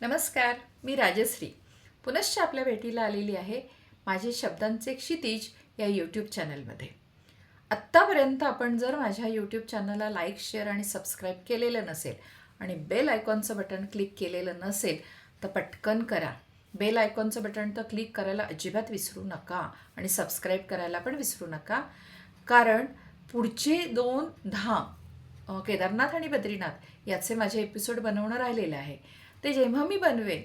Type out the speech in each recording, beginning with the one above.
नमस्कार मी राजश्री. पुनश्च आपल्या भेटीला आलेली आहे माझे शब्दांचे क्षितिज या यूट्यूब चॅनलमध्ये आत्तापर्यंत आपण जर माझ्या यूट्यूब चॅनलला लाईक शेअर आणि सबस्क्राईब केलेलं नसेल आणि बेल आयकॉनचं बटन क्लिक केलेलं नसेल तर पटकन करा. बेल आयकॉनचं बटन तर क्लिक करायला अजिबात विसरू नका आणि सबस्क्राईब करायला पण विसरू नका. कारण पुढचे दोन धाम केदारनाथ आणि बद्रीनाथ याचे माझे एपिसोड बनवणं राहिलेलं आहे. ते जेव्हा मी बनवेन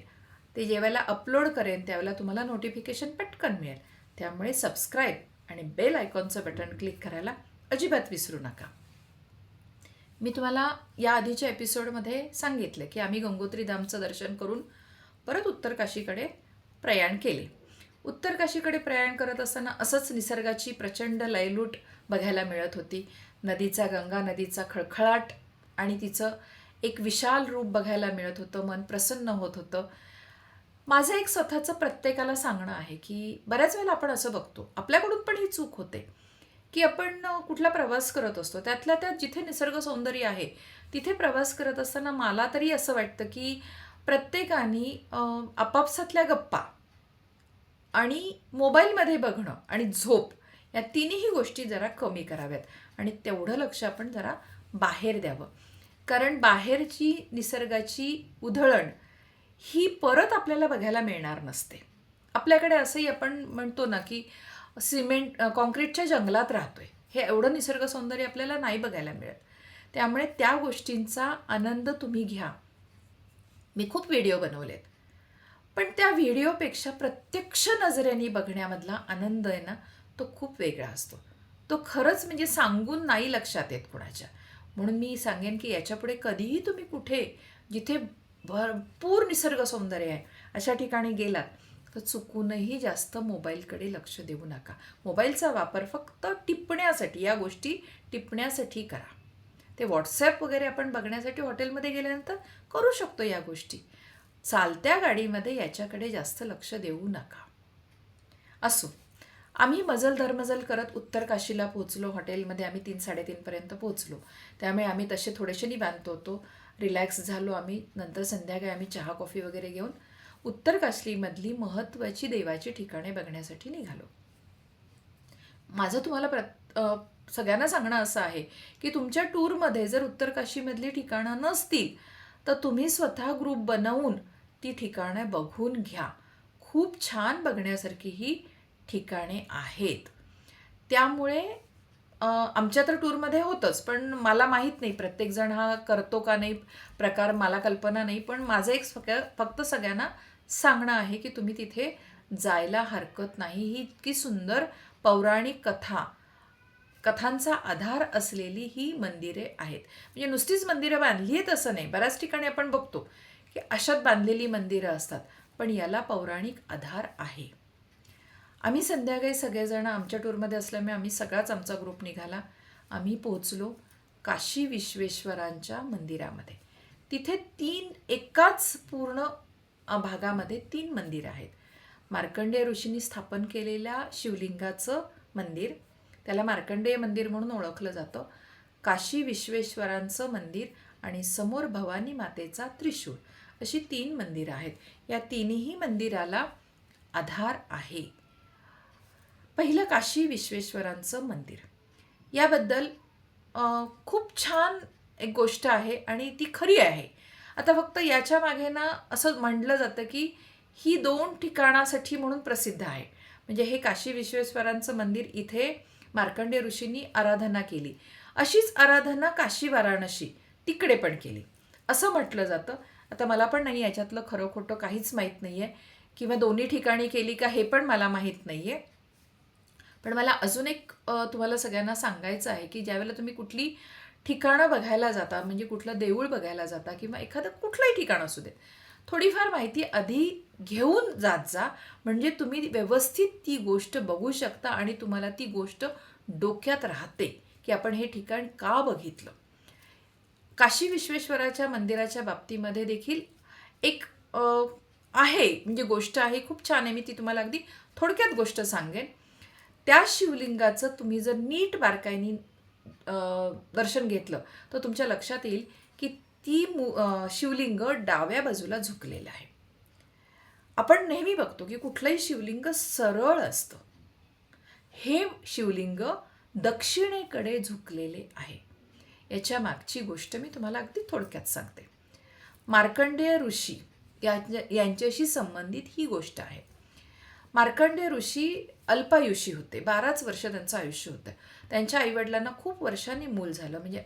ते जेव्हाला अपलोड करेन त्यावेळेला तुम्हाला नोटिफिकेशन पटकन मिळेल. त्यामुळे सबस्क्राईब आणि बेल आयकॉनचं बटन क्लिक करायला अजिबात विसरू नका. मी तुम्हाला या आधीच्या एपिसोडमध्ये सांगितलं की आम्ही गंगोत्री धामचं दर्शन करून परत उत्तरकाशीकडे प्रयाण केले. उत्तरकाशीकडे प्रयाण करत असताना असंच निसर्गाची प्रचंड लयलूट बघायला मिळत होती. नदीचा गंगा नदीचा खळखळाट आणि तिचं एक विशाल रूप बघायला मिळत होतं मन प्रसन्न होत होतं. माझं एक स्वतःचं प्रत्येकाला सांगणं आहे की बऱ्याच वेळेला आपण असं बघतो आपल्याकडून पण ही चूक होते की आपण कुठला प्रवास करत असतो त्यातल्या त्यात जिथे निसर्ग सौंदर्य आहे तिथे प्रवास करत असताना मला तरी असं वाटतं की प्रत्येकाने आपापसातल्या गप्पा आणि मोबाईलमध्ये बघणं आणि झोप या तिन्ही गोष्टी जरा कमी कराव्यात आणि तेवढं लक्ष आपण जरा बाहेर द्यावं. कारण बाहेरची निसर्गाची उधळण ही परत आपल्याला बघायला मिळणार नसते. आपल्याकडे असंही आपण म्हणतो ना की सिमेंट कॉन्क्रीटच्या जंगलात राहतोय. हे एवढं निसर्ग सौंदर्य आपल्याला नाही बघायला मिळत. त्यामुळे त्या गोष्टींचा आनंद तुम्ही घ्या. मी खूप व्हिडिओ बनवलेत. पण त्या व्हिडिओपेक्षा प्रत्यक्ष नजरेने बघण्यामधला आनंद आहे ना तो खूप वेगळा असतो. तो खरंच म्हणजे सांगून नाही लक्षात येत कुणाच्या. म्हणून मी सांगेन की याच्यापुढे कधीही तुम्ही कुठे जिथे भरपूर निसर्ग सौंदर्य आहे अशा ठिकाणी गेलात तर चुकूनही जास्त मोबाईलकडे लक्ष देऊ नका. मोबाईलचा वापर फक्त टिपण्यासाठी या गोष्टी टिपण्यासाठी करा. ते व्हॉट्सॲप वगैरे आपण बघण्यासाठी हॉटेलमध्ये गेल्यानंतर करू शकतो या गोष्टी. चालत्या गाडीमध्ये याच्याकडे जास्त लक्ष देऊ नका. असो. आम्ही मजल धरमजल करत उत्तर काशीला पोहोचलो. हॉटेलमध्ये आम्ही तीन साडेतीनपर्यंत पोहोचलो. त्यामुळे आम्ही तसे थोडेसे निवांत होतो. रिलॅक्स झालो आम्ही. नंतर संध्याकाळी आम्ही चहा कॉफी वगैरे घेऊन उत्तर काशीमधली महत्त्वाची देवाची ठिकाणे बघण्यासाठी निघालो. माझं तुम्हाला प्र सगळ्यांना सांगणं असं आहे की तुमच्या टूरमध्ये जर उत्तर काशीमधली ठिकाणं नसतील तर तुम्ही स्वतः ग्रुप बनवून ती ठिकाणं बघून घ्या. खूप छान बघण्यासारखी ही ठिकाणे आहेत. त्यामुळे आमच्या तर टूरमध्ये होतंच पण मला माहीत नाही प्रत्येकजण हा करतो का नाही प्रकार मला कल्पना नाही पण माझं एक फक- फक्त सगळ्यांना सांगणं आहे की तुम्ही तिथे जायला हरकत नाही. ही इतकी सुंदर पौराणिक कथा कथांचा आधार असलेली ही मंदिरे आहेत. म्हणजे नुसतीच मंदिरं बांधली आहेत असं नाही. बऱ्याच ठिकाणी आपण बघतो की अशात बांधलेली मंदिरं असतात पण याला पौराणिक आधार आहे. आम्ही संध्याकाळी सगळेजण आमच्या टूरमध्ये असल्यामुळे आम्ही सगळाच आमचा ग्रुप निघाला. आम्ही पोहोचलो काशी विश्वेश्वरांच्या मंदिरामध्ये. तिथे तीन एकाच पूर्ण भागामध्ये तीन मंदिरं आहेत. मार्कंडेय ऋषींनी स्थापन केलेल्या शिवलिंगाचं मंदिर त्याला मार्कंडेय मंदिर म्हणून ओळखलं जातं. काशी विश्वेश्वरांचं मंदिर आणि समोर भवानी मातेचा त्रिशूळ अशी तीन मंदिरं आहेत. या तिन्ही मंदिराला आधार आहे. पहिलं काशी विश्वेश्वरांचं मंदिर. याबद्दल खूप छान एक गोष्ट आहे आणि ती खरी आहे. आता फक्त याच्या मागे ना असं म्हटलं जातं की ही दोन ठिकाणासाठी म्हणून प्रसिद्ध आहे. म्हणजे हे काशी विश्वेश्वरांचं मंदिर इथे मार्कंडेय ऋषींनी आराधना केली. अशीच आराधना काशी वाराणसी तिकडे पण केली. असं म्हटलं जातं. आता मला पण नाही याच्यातलं खरं खोटं काहीच माहीत नाही आहे किंवा दोन्ही ठिकाणी केली का हे पण मला माहीत नाही आहे पण मला अजून एक तुम्हाला सगळ्यांना सांगायचं आहे की ज्यावेळेला तुम्ही कुठली ठिकाणं बघायला जाता म्हणजे कुठलं देऊळ बघायला जाता किंवा एखादं कुठलंही ठिकाण असू देत थोडीफार माहिती आधी घेऊन जात जा. म्हणजे तुम्ही व्यवस्थित ती गोष्ट बघू शकता आणि तुम्हाला ती गोष्ट डोक्यात राहते की आपण हे ठिकाण का बघितलं. काशी विश्वेश्वराच्या मंदिराच्या बाबतीमध्ये देखील एक आहे म्हणजे गोष्ट आहे खूप छान आहे मी ती तुम्हाला अगदी थोडक्यात गोष्ट सांगेन. त्या शिवलिंगाचं तुम्ही जर नीट बारकाईने दर्शन घेतलं तर तुमच्या लक्षात येईल की ती मु शिवलिंग डाव्या बाजूला झुकलेलं आहे. आपण नेहमी बघतो की कुठलंही शिवलिंग सरळ असतं. हे शिवलिंग दक्षिणेकडे झुकलेले आहे. याच्या मागची गोष्ट मी तुम्हाला अगदी थोडक्यात सांगते. मार्कंडेय ऋषी यांच्या यांच्याशी संबंधित ही गोष्ट आहे. मार्कंडे ऋषी अल्पायुषी होते. बाराच वर्ष त्यांचं आयुष्य होतं. त्यांच्या आईवडिलांना खूप वर्षांनी मूल झालं. म्हणजे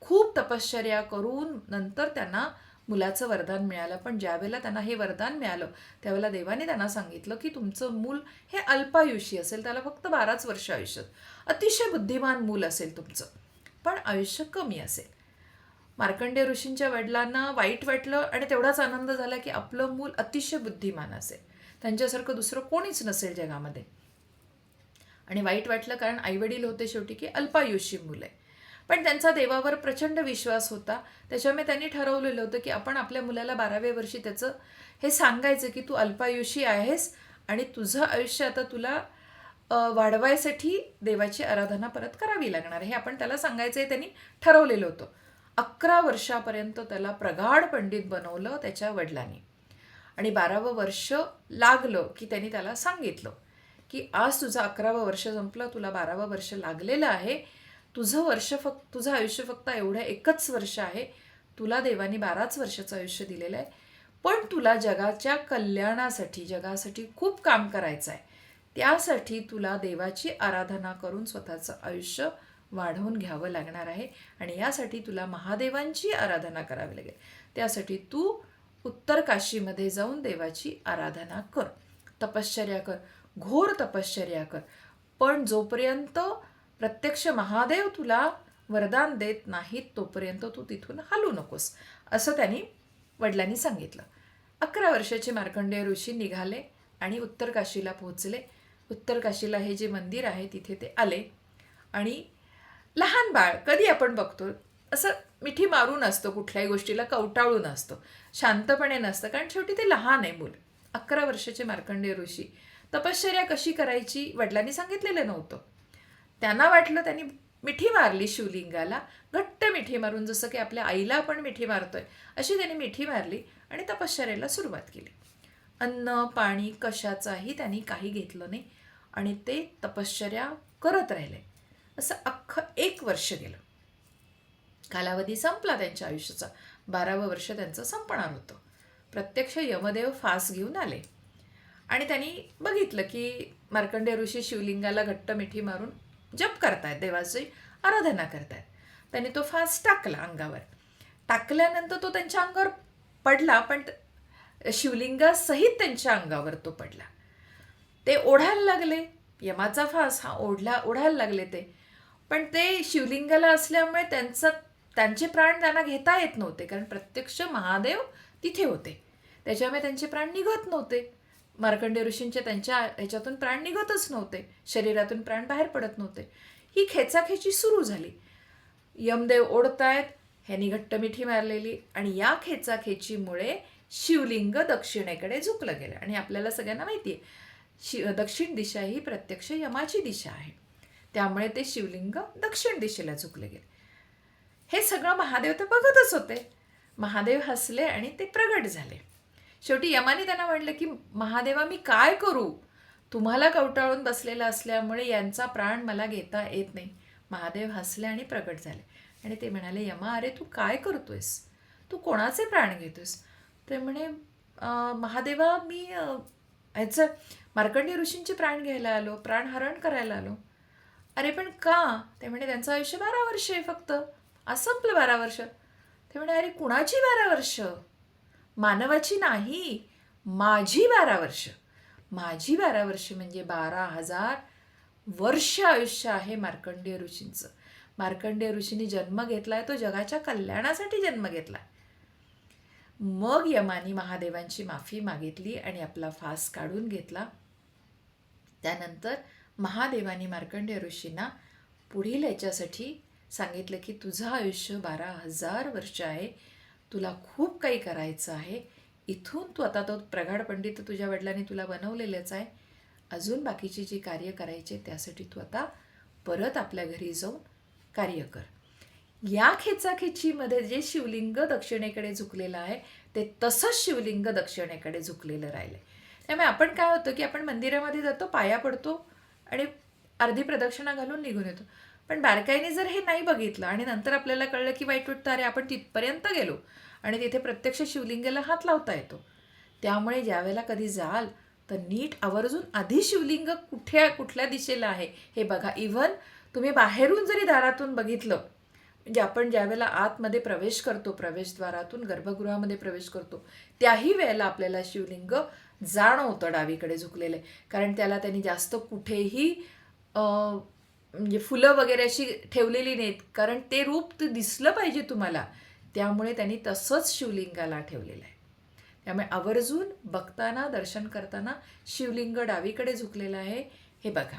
खूप तपश्चर्या करून नंतर त्यांना मुलाचं वरदान मिळालं. पण ज्यावेळेला त्यांना हे वरदान मिळालं त्यावेळेला देवाने त्यांना सांगितलं की तुमचं मूल हे अल्पायुषी असेल. त्याला फक्त बाराच वर्ष आयुष्य. अतिशय बुद्धिमान मूल असेल तुमचं. पण आयुष्य कमी असेल. मार्कंडे ऋषींच्या वडिलांना वाईट वाटलं आणि तेवढाच आनंद झाला की आपलं मूल अतिशय बुद्धिमान असेल. त्यांच्यासारखं दुसरं कोणीच नसेल जगामध्ये. आणि वाईट वाटलं कारण आईवडील होते शेवटी की अल्पायुषी मुलं आहे. पण त्यांचा देवावर प्रचंड विश्वास होता. त्याच्यामुळे त्यांनी ठरवलेलं होतं की आपण आपल्या मुलाला बाराव्या वर्षी त्याचं हे सांगायचं की तू अल्पायुषी आहेस आणि तुझं आयुष्य आता तुला वाढवायसाठी देवाची आराधना परत करावी लागणार हे आपण त्याला सांगायचं आहे त्यांनी ठरवलेलं होतं. अकरा वर्षापर्यंत त्याला प्रगाढ पंडित बनवलं त्याच्या वडिलांनी. आणि बारावं वर्ष लागलं की त्यांनी त्याला सांगितलं की आज तुझं अकरावं वर्ष संपलं तुला बारावं वर्ष लागलेलं आहे. तुझं वर्ष फक्त तुझं आयुष्य फक्त एवढं एकच वर्ष आहे. तुला देवाने बाराच वर्षाचं आयुष्य दिलेलं आहे. पण तुला जगाच्या कल्याणासाठी जगासाठी खूप काम करायचं आहे. त्यासाठी तुला देवाची आराधना करून स्वतःचं आयुष्य वाढवून घ्यावं लागणार आहे. आणि यासाठी तुला महादेवांची आराधना करावी लागेल. त्यासाठी तू उत्तर काशीमध्ये जाऊन देवाची आराधना कर. तपश्चर्या कर. घोर तपश्चर्या कर. पण जोपर्यंत प्रत्यक्ष महादेव तुला वरदान देत नाहीत तोपर्यंत तू तिथून हलू नकोस असं त्यांनी वडिलांनी सांगितलं. अकरा वर्षाचे मार्कंडेय ऋषी निघाले आणि उत्तर काशीला पोहोचले. उत्तर काशीला हे जे मंदिर आहे तिथे ते आले. आणि लहान बाळ कधी आपण बघतो? असं मिठी मारून असतो कुठल्याही गोष्टीला कवटाळून असतो. शांतपणे नसतं कारण शेवटी ते लहान आहे मूल. अकरा वर्षाचे मार्कंडेय ऋषी. तपश्चर्या कशी करायची वडिलांनी सांगितलेलं नव्हतं. त्यांना वाटलं त्यांनी मिठी मारली शिवलिंगाला. घट्ट मिठी मारून जसं की आपल्या आईला आपण मिठी मारतोय अशी त्यांनी मिठी मारली आणि तपश्चर्याला सुरुवात केली. अन्न पाणी कशाचाही त्यांनी काही घेतलं नाही आणि ते तपश्चर्या करत राहिले. असं अख्खं एक वर्ष गेलं. कालावधी संपला त्यांच्या आयुष्याचा. बारावं वर्ष त्यांचं संपणार होतं. प्रत्यक्ष यमदेव फास घेऊन आले. आणि त्यांनी बघितलं की मार्कंडेय ऋषी शिवलिंगाला घट्ट मिठी मारून जप करतायत देवाची आराधना करतायत. त्यांनी तो फास टाकला अंगावर. टाकल्यानंतर तो त्यांच्या अंगावर पडला पण शिवलिंगासहित त्यांच्या अंगावर तो पडला. ते ओढायला लागले. यमाचा फास हा ओढला ओढायला लागले ते. पण ते शिवलिंगाला असल्यामुळे त्यांचा त्यांचे प्राण त्यांना घेता येत नव्हते कारण प्रत्यक्ष महादेव तिथे होते. त्याच्यामुळे त्यांचे प्राण निघत नव्हते. मार्कंडे ऋषींचे त्यांच्या ह्याच्यातून प्राण निघतच नव्हते. शरीरातून प्राण बाहेर पडत नव्हते. ही खेचाखेची सुरू झाली. यमदेव ओढतायत ह्यांनी घट्ट मिठी मारलेली आणि या खेचाखेचीमुळे शिवलिंग दक्षिणेकडे झुकलं गेलं. आणि आपल्याला सगळ्यांना माहिती आहे शि दक्षिण दिशा ही प्रत्यक्ष यमाची दिशा आहे. त्यामुळे ते शिवलिंग दक्षिण दिशेला झुकलं गेलं. हे सगळं महादेव तर बघतच होते. महादेव हसले आणि ते प्रगट झाले. शेवटी यमाने त्यांना म्हणलं की महादेवा मी काय करू? तुम्हाला कवटाळून बसलेला असल्यामुळे यांचा प्राण मला घेता येत नाही. महादेव हसले आणि प्रगट झाले. आणि ते म्हणाले यमा अरे तू काय करतोयस? तू कोणाचे प्राण घेतोयस? ते म्हणे महादेवा मी ह्याचं मार्कंडी ऋषींचे प्राण घ्यायला आलो प्राणहरण करायला आलो. अरे पण का? ते म्हणे त्यांचं आयुष्य बारा वर्ष आहे फक्त. संपलं बारा वर्ष. ते म्हणे अरे कुणाची बारा वर्ष? मानवाची नाही माझी बारा वर्ष. माझी बारा वर्ष म्हणजे बारा हजार वर्ष आयुष्य आहे मार्कंडेय ऋषींचं. मार्कंडेय ऋषींनी जन्म घेतलाय तो जगाच्या कल्याणासाठी जन्म घेतला मग यमानी महादेवांची माफी मागितली आणि आपला फास काढून घेतला. त्यानंतर महादेवानी मार्कंडेय ऋषींना पुढील याच्यासाठी सांगितलं की तुझं आयुष्य बारा हजार वर्ष आहे. तुला खूप काही करायचं आहे. इथून तू आता तो प्रगाढ पंडित तुझ्या वडिलांनी तुला बनवलेलंच आहे. अजून बाकीची जी कार्य करायचे त्यासाठी तू आता परत आपल्या घरी जाऊन कार्य कर. या खेचाखेचीमध्ये जे शिवलिंग दक्षिणेकडे झुकलेलं आहे ते तसंच शिवलिंग दक्षिणेकडे झुकलेलं राहिलं आहे त्यामुळे आपण काय होतं की आपण मंदिरामध्ये जातो पाया पडतो आणि अर्धी प्रदक्षिणा घालून निघून येतो. पण बारकाईने जर हे नाही बघितलं आणि नंतर आपल्याला कळलं की वाईट वाटतं अरे आपण तिथपर्यंत गेलो आणि तिथे प्रत्यक्ष शिवलिंगाला हात लावता येतो. त्यामुळे ज्यावेळेला कधी जाल तर नीट आवर्जून आधी शिवलिंग कुठे कुठल्या दिशेला आहे हे बघा. इव्हन तुम्ही बाहेरून जरी दारातून बघितलं म्हणजे आपण ज्यावेळेला आतमध्ये प्रवेश करतो प्रवेशद्वारातून गर्भगृहामध्ये प्रवेश करतो त्याही वेळेला आपल्याला शिवलिंग जाणवतं डावीकडे झुकलेलं. आहे कारण त्याला त्यांनी जास्त कुठेही म्हणजे फुलं वगैरे अशी ठेवलेली नाहीत. कारण ते रूप ते दिसलं पाहिजे तुम्हाला. त्यामुळे त्यांनी तसंच शिवलिंगाला ठेवलेलं आहे. त्यामुळे आवर्जून बघताना दर्शन करताना शिवलिंग डावीकडे झुकलेलं आहे. हे बघा.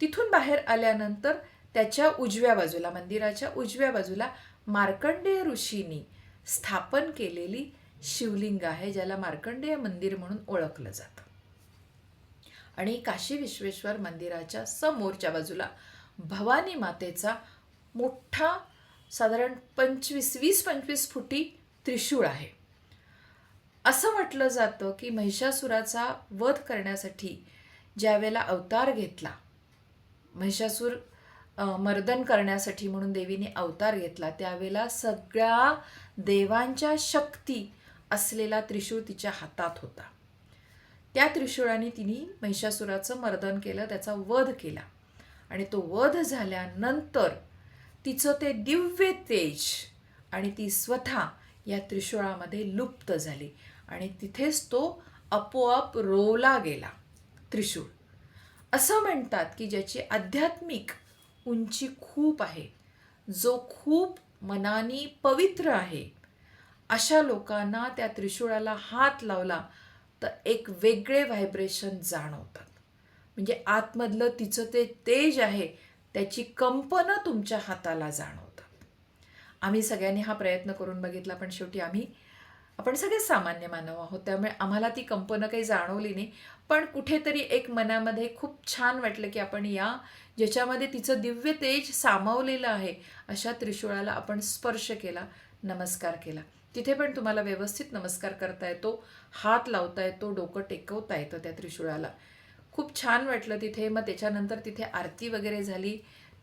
तिथून बाहेर आल्यानंतर त्याच्या उजव्या बाजूला मंदिराच्या उजव्या बाजूला मार्कंडेय ऋषींनी स्थापन केलेली शिवलिंग आहे ज्याला मार्कंडेय मंदिर म्हणून ओळखलं जातं. आणि काशी विश्वेश्वर मंदिराच्या समोरच्या बाजूला भवानी मातेचा मोठा साधारण पंचवीस वीस पंचवीस फुटी त्रिशूळ आहे. असं म्हटलं जातं की महिषासुराचा वध करण्यासाठी ज्यावेळेला अवतार घेतला महिषासूर मर्दन करण्यासाठी म्हणून देवीने अवतार घेतला त्यावेळेला सगळ्या देवांच्या शक्ती असलेला त्रिशूळ तिच्या हातात होता. त्या त्रिशूळाने तिने महिषासुराचं मर्दन केलं त्याचा वध केला. आणि तो वध झाल्यानंतर तिचं ते दिव्य तेज आणि ती स्वतः या त्रिशूळामध्ये लुप्त झाली. आणि तिथेच तो आपोआप रोवला गेला. त्रिशूळ. असं म्हणतात की ज्याची आध्यात्मिक उंची खूप आहे जो खूप मनानी पवित्र आहे. अशा लोकांना त्या त्रिशूळाला हात लावला तर एक वेगळे व्हायब्रेशन जाणवतात. म्हणजे आतमधलं तिचं ते तेज आहे त्याची कंपनं तुमच्या हाताला जाणवतं आम्ही सगळ्यांनी हा प्रयत्न करून बघितला पण शेवटी आम्ही आपण सगळे सामान्य मानव आहोत त्यामुळे आम्हाला ती कंपनं काही जाणवली नाही. पण कुठेतरी एक मनामध्ये खूप छान वाटलं की आपण या ज्याच्यामध्ये तिचं दिव्य तेज सामावलेलं आहे अशा त्रिशूळाला आपण स्पर्श केला नमस्कार केला. तिथे पण तुम्हाला व्यवस्थित नमस्कार करता येतो हात लावता येतो डोकं टेकवता येतं त्या त्रिशूळाला. खूप छान वाटलं तिथे. मग त्याच्यानंतर तिथे आरती वगैरे झाली.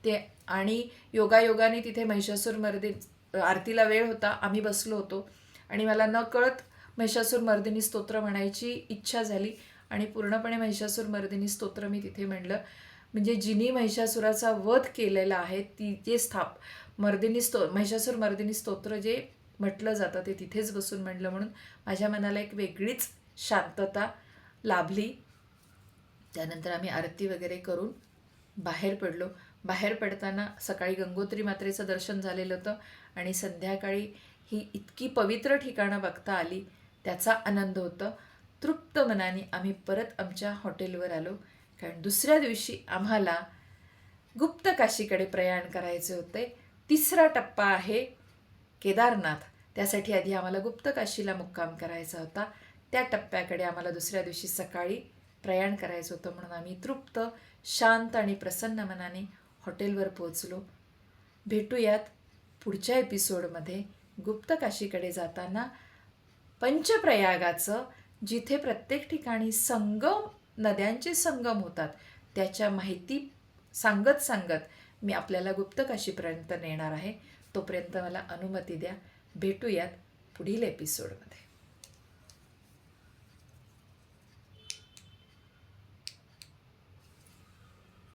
ते आणि योगायोगाने तिथे महिषासूर मर्दी आरतीला वेळ होता. आम्ही बसलो होतो. आणि मला न कळत महिषासूर मर्दिनी स्तोत्र म्हणायची इच्छा झाली. आणि पूर्णपणे महिषासूर मर्दिनी स्तोत्र मी तिथे म्हणलं. म्हणजे जिनी महिषासुराचा वध केलेला आहे ती जे स्थाप मर्दिनी स्तो महिषासूर मर्दिनी स्तोत्र जे म्हटलं जातं ते तिथेच बसून म्हणलं म्हणून. माझ्या मनाला एक वेगळीच शांतता लाभली. त्यानंतर आम्ही आरती वगैरे करून बाहेर पडलो. बाहेर पडताना सकाळी गंगोत्री मात्रेचं दर्शन झालेलं होतं आणि संध्याकाळी ही इतकी पवित्र ठिकाणं बघता आली त्याचा आनंद होतं. तृप्त मनाने आम्ही परत आमच्या हॉटेलवर आलो. कारण दुसऱ्या दिवशी आम्हाला गुप्त काशीकडे प्रयाण करायचे होते. तिसरा टप्पा आहे केदारनाथ. त्यासाठी आधी आम्हाला गुप्त काशीला मुक्काम करायचा होता. त्या टप्प्याकडे आम्हाला दुसऱ्या दिवशी सकाळी प्रयाण करायचं होतं म्हणून आम्ही तृप्त शांत आणि प्रसन्न मनाने हॉटेलवर पोहोचलो. भेटूयात पुढच्या एपिसोडमध्ये गुप्तकाशीकडे जाताना पंचप्रयागाचं जिथे प्रत्येक ठिकाणी संगम नद्यांचे संगम होतात त्याच्या माहिती सांगत सांगत मी आपल्याला गुप्तकाशीपर्यंत नेणार आहे. तोपर्यंत मला अनुमती द्या. भेटूयात पुढील एपिसोडमध्ये.